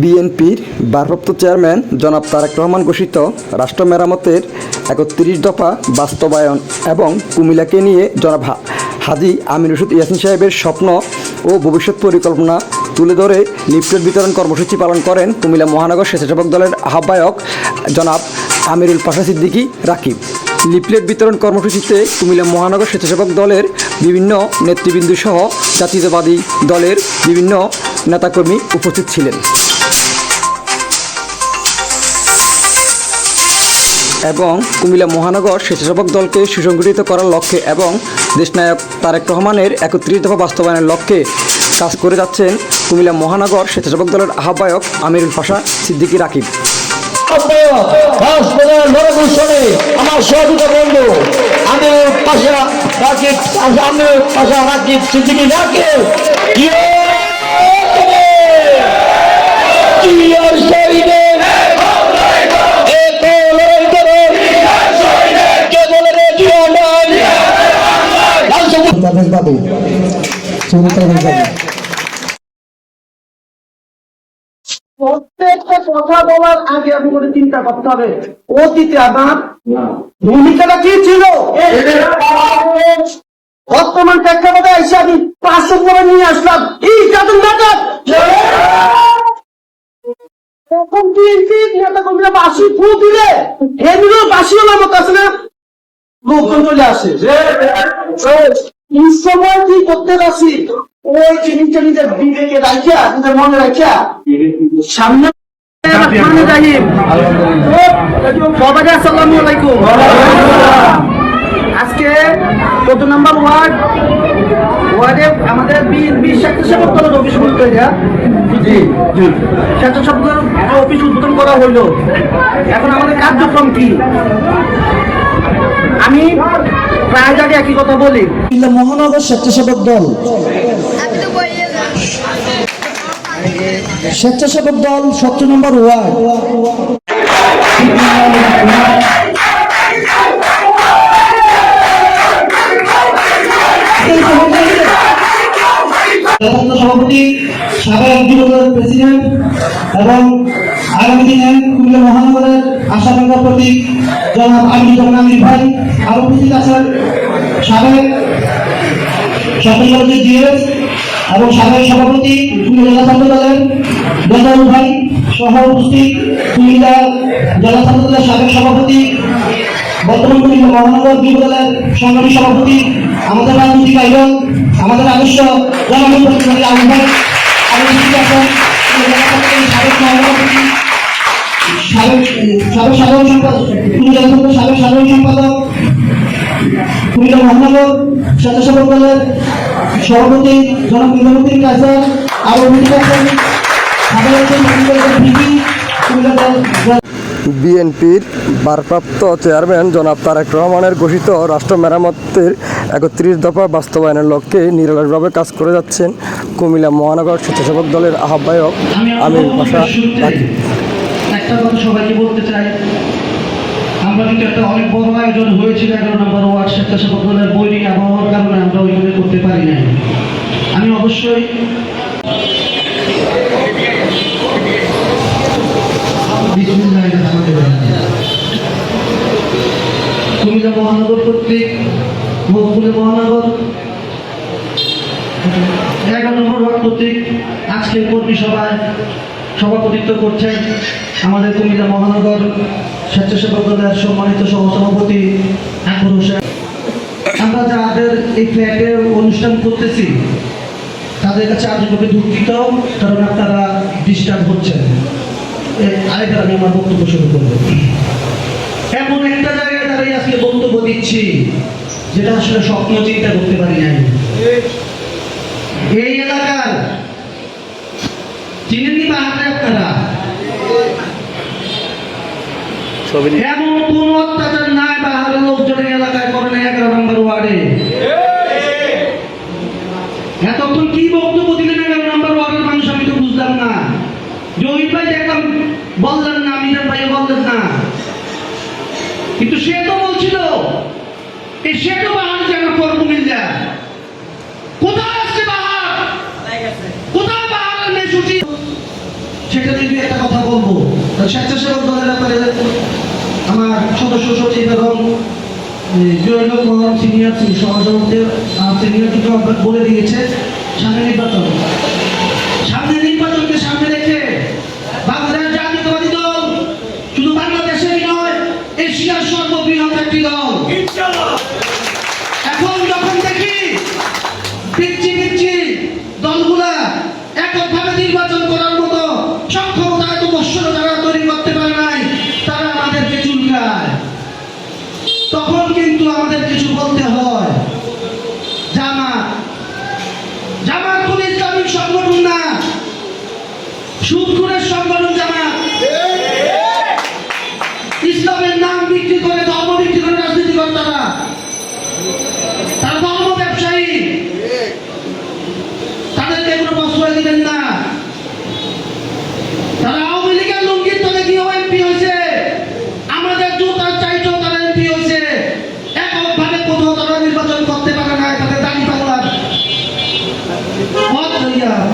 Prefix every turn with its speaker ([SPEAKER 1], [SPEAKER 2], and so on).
[SPEAKER 1] বিএনপির ভারপ্রাপ্ত চেয়ারম্যান জনাব তারেক রহমান ঘোষিত রাষ্ট্র মেরামতের একত্রিশ দফা বাস্তবায়ন এবং কুমিল্লাকে নিয়ে জনাব হাজি আমির রশিদ ইয়াসিন সাহেবের স্বপ্ন ও ভবিষ্যৎ পরিকল্পনা তুলে ধরে লিফলেট বিতরণ কর্মসূচি পালন করেন কুমিল্লা মহানগর স্বেচ্ছাসেবক দলের আহ্বায়ক জনাব আমিরুল পাশা সিদ্দিকী রাকিব। লিফলেট বিতরণ কর্মসূচিতে কুমিল্লা মহানগর স্বেচ্ছাসেবক দলের বিভিন্ন নেতৃবৃন্দ সহ জাতীয়তাবাদী দলের বিভিন্ন নেতাকর্মী উপস্থিত ছিলেন। এবং কুমিল্লা মহানগর স্বেচ্ছাসেবক দলকে সুসংগঠিত করার লক্ষ্যে এবং দেশনায়ক তারেক রহমানের একত্রিশ দফা বাস্তবায়নের লক্ষ্যে কাজ করে যাচ্ছেন কুমিল্লা মহানগর স্বেচ্ছাসেবক দলের আহ্বায়ক আমিরুল পাশা, সিদ্দিকী রাকিব।
[SPEAKER 2] আমার বন্ধু পাশা রাকিব পাশা রাকিব, সিদ্দিকি রাকিব।
[SPEAKER 3] বাবু সুমিতা বাবু।
[SPEAKER 2] প্রত্যেকটা কথা বলার আগে আপনি করে চিন্তা করতে হবে। অতীতে আমার ভূমিকাটা কি ছিল? বর্তমান প্রেক্ষাপটে এসে আমি পাঁচশো করে নিয়ে আসলাম। এই কাজের নাটক। বাসি ফু দিলে বাসি হলার মতো আছে না? লোকজন চলে আসে। এই সময় কি করতে যাচ্ছি? ওই জিনিসটা নিজের বিবেকে রাখিয়া নিজের মনে রাখিয়া সামনে আজকে কত নাম্বার ওয়ার্ড? আমাদের বিএনপি স্বেচ্ছাসেবক দলের অফিস জি জি। স্বেচ্ছাসেবক দলের অফিস উদ্বোধন করা হইল। এখন আমাদের কার্যক্রম কি? আমি প্রায় জায়গায় একই কথা বলি।
[SPEAKER 3] মহানগর স্বেচ্ছাসেবক দল। স্বেচ্ছাসেবক দল সতেরো নম্বর ওয়ার্ড
[SPEAKER 4] যথার্থ সভাপতি সাবেক যুবদলের প্রেসিডেন্ট এবং আগামী দিনে কুমিল্লা মহানগরের আশাকাঙ্ক্ষার প্রতীক জনাব আমির জামান আমির ভাই আরও উপস্থিত আছেন সাবেক শপিং কলেজের জিএস এবং সাবেক সভাপতি কুমিল্লা জেলা ছাত্র দলের গজারু ভাই সহ দলের সাবেক সভাপতি, বর্তমান কুমিল্লা মহানগর যুব দলের সংগ্রামী সভাপতি, আমাদের রাজনৈতিক আয়োজন আমাদের আদর্শ জনগণ প্রতিনিধি আহ্বান সাধারণ সম্পাদক সাধারণ সম্পাদক কুমিল্লা মহানগর স্বেচ্ছাসেবক দলের সভাপতি জনাব মিজানুদ্দিন কাসার আরও অভিযোগ সাধারণ সম্পাদক ভিপি কুমিল্লা
[SPEAKER 1] বিএনপির ভারপ্রাপ্ত চেয়ারম্যান জনাব তারেক রহমানের ঘোষিত রাষ্ট্র মেরামতের একত্রিশ দফা বাস্তবায়নের লক্ষ্যে নিরলসভাবে কাজ করে যাচ্ছেন কুমিল্লা মহানগর স্বেচ্ছাসেবক দলের আহ্বায়ক আমির রাকিব।
[SPEAKER 4] একটা কথা সবাইকে বলতে চাই। আমরা কিন্তু একটা অনেক বড় আয়োজন হয়েছিল এগারো নম্বর ওয়ার্ড স্বেচ্ছাসেবক দলের বৈরী আবহাওয়ার কারণে আমরা ওইভাবে করতে পারি নাই। আমি অবশ্যই রহিম। কুমিল্লা মহানগর কর্তৃক মহানগর, এগারো নম্বর ওয়ার্ড কর্তৃক কর্মী সভায় সভাপতিত্ব করছেন আমাদের কুমিল্লা মহানগর স্বেচ্ছাসেবক দলের সম্মানিত সহসভাপতি হোসেন। আমরা যাদের এই ফ্ল্যাটে অনুষ্ঠান করতেছি, তাদের কাছে আজকে দুঃখিত, কারণ আপনারা ডিস্টার্ব হচ্ছেন। আরেকবার আমি আমার বক্তব্য শুরু করব। এমন একটা জায়গায় দাঁড়িয়ে আজকে বক্তব্য দিচ্ছি যেটা আসলে স্বপ্ন চিন্তা করতে পারি নাই। এই এলাকার চিনেননি পাহাড়ে আপনারা এমন কোন অত্যাচার নাই পাহাড়ের লোকজন এই এলাকায় করেন এগারো নম্বর ওয়ার্ডে। দেখলাম, বললেন না ভাই বললেন না। কিন্তু সে তো বলছিল এই সে তো বাহার যেন করব কোথায় আসছে বাহার? কোথায় সুচি সেটা যদি একটা কথা বলব। স্বেচ্ছাসেবক দলের ব্যাপারে আমার সদস্য সচিব এবং সিনিয়র বলে দিয়েছে। সামনে নির্বাচন। সামনে নির্বাচন কিন্তু আমাদের কিছু বলতে হয়। জামাত। জামাত কোন ইসলামিক সংগঠন না। শুধু vida.